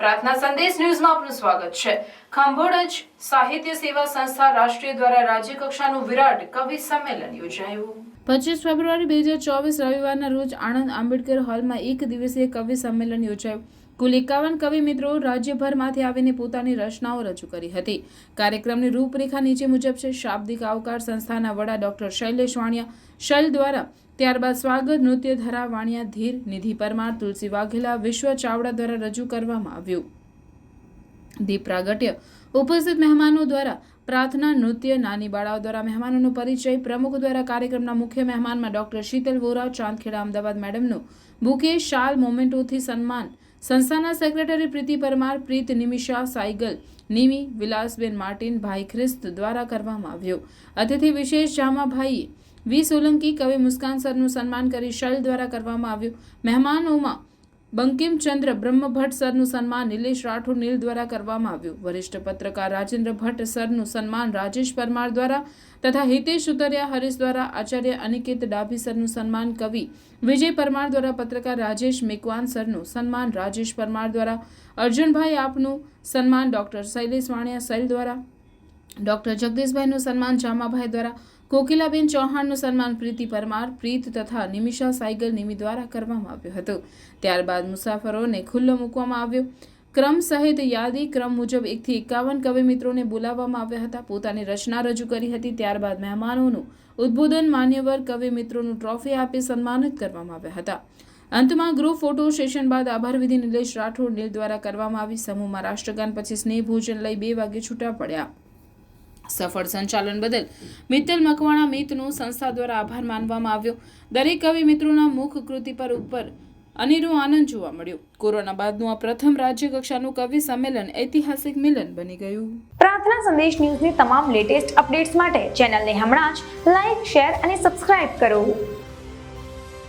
પ્રાર્થના સંદેશ ન્યૂઝમાં આપનું સ્વાગત છે. ખાંભોડજ સાહિત્ય સેવા સંસ્થા રાષ્ટ્રીય દ્વારા રાજ્ય કક્ષાનું વિરાટ કવિ સંમેલન યોજાયું. પચીસ ફેબ્રુઆરી બે હજાર ચોવીસ રવિવારના રોજ આણંદ આંબેડકર હોલમાં એક દિવસીય કવિ સંમેલન યોજાયું. કુલ એકાવન કવિ મિત્રો રાજ્યભરમાંથી આવીને પોતાની રચનાઓ રજૂ કરી હતી. કાર્યક્રમની રૂપરેખા નીચે મુજબ છે, શાબ્દિક આવકાર સંસ્થાના વડા ડોક્ટર શૈલેષ વાણિયા, શૈલ દ્વારા ત્યારબાદ સ્વાગત નૃત્ય ધરા વાણિયા ધીર, નિધિ પરમાર, તુલસી વાઘેલા, વિશ્વ ચાવડા દ્વારા રજૂ કરવામાં આવ્યું. દીપ પ્રાગટ્ય. ઉપસ્થિત મહેમાનો દ્વારા પ્રાર્થના, નૃત્ય, નાની બાળાઓ દ્વારા મહેમાનોનો પરિચય, પ્રમુખ દ્વારા કાર્યક્રમના મુખ્ય મહેમાનમાં ડોક્ટર શીતલ વોરા, ચાંદખેડા અમદાવાદ મેડમનું બુકે શાલ, મોમેન્ટોથી સન્માન સંસ્થાના સેક્રેટરી પ્રીતિ પરમાર, પ્રીત નિમિષા સાયગલ નિમી વિલાસબેન માર્ટિન, ભાઈ ખ્રિસ્ત દ્વારા કરવામાં આવ્યો. અતિથિ વિશેષ જામાભાઈએ વી સોલંકી, કવિ મુસ્કાન સરનું સન્માન કરી શૈલ દ્વારા કરવામાં આવ્યું. મહેમાનોમાં બંકિમચંદ્ર બ્રહ્મભટ્ટ સરનું સન્માન નિલેશ રાઠોડ નીલ દ્વારા કરવામાં આવ્યું. વરિષ્ઠ પત્રકાર રાજેન્દ્ર ભટ્ટ સરનું સન્માન રાજેશ પરમાર દ્વારા તથા હિતેશ ઉતરિયા હરીશ દ્વારા આચાર્ય અનિકેત ડાભી સરનું સન્માન કવિ વિજય પરમાર દ્વારા પત્રકાર રાજેશ મેકવાન સરનું સન્માન રાજેશ પરમાર દ્વારા, અર્જુનભાઈ આપનું સન્માન ડોક્ટર શૈલેષ વાણિયા સૈલ દ્વારા ડોક્ટર જગદીશભાઈનું સન્માન જામાભાઈ દ્વારા, કોકિલાબેન ચૌહાણનું સન્માન પ્રીતિ પરમાર, પ્રીત તથા નિમિષા સાયગલ નિમિ દ્વારા કરવામાં આવ્યું હતું. ત્યારબાદ મુસાફરોને ખુલ્લો મૂકવામાં આવ્યો. ક્રમ સહિત યાદી, ક્રમ મુજબ એકથી એકાવન કવિ મિત્રોને બોલાવવામાં આવ્યા હતા. પોતાની રચના રજૂ કરી હતી. ત્યારબાદ મહેમાનોનું ઉદ્બોધન માન્યવર કવિ મિત્રોનું ટ્રોફી આપી સન્માનિત કરવામાં આવ્યા હતા. અંતમાં ગ્રુપ ફોટો સેશન બાદ આભાર વિધિ નિલેશ રાઠોડ નીલ દ્વારા કરવામાં આવી. સમૂહમાં રાષ્ટ્રગાન પછી સ્નેહ ભોજન લઈ બે વાગે છૂટા પડ્યા. સફળ સંચાલન બદલ મિત્તલ મકવાણા મિતનો સંસ્થા દ્વારા આભાર માનવામાં આવ્યો. દરેક કવિ મિત્રોના મુખ કૃતિ પર ઉપર અનેરો આનંદ જોવા મળ્યો. કોરોના બાદનું આ પ્રથમ રાજ્ય કક્ષાનું કવિ સંમેલન ઐતિહાસિક મિલન બની ગયું. પ્રાર્થના સંદેશ ન્યૂઝની તમામ લેટેસ્ટ અપડેટ્સ માટે ચેનલને હમણાં જ લાઈક, શેર અને સબસ્ક્રાઇબ કરો.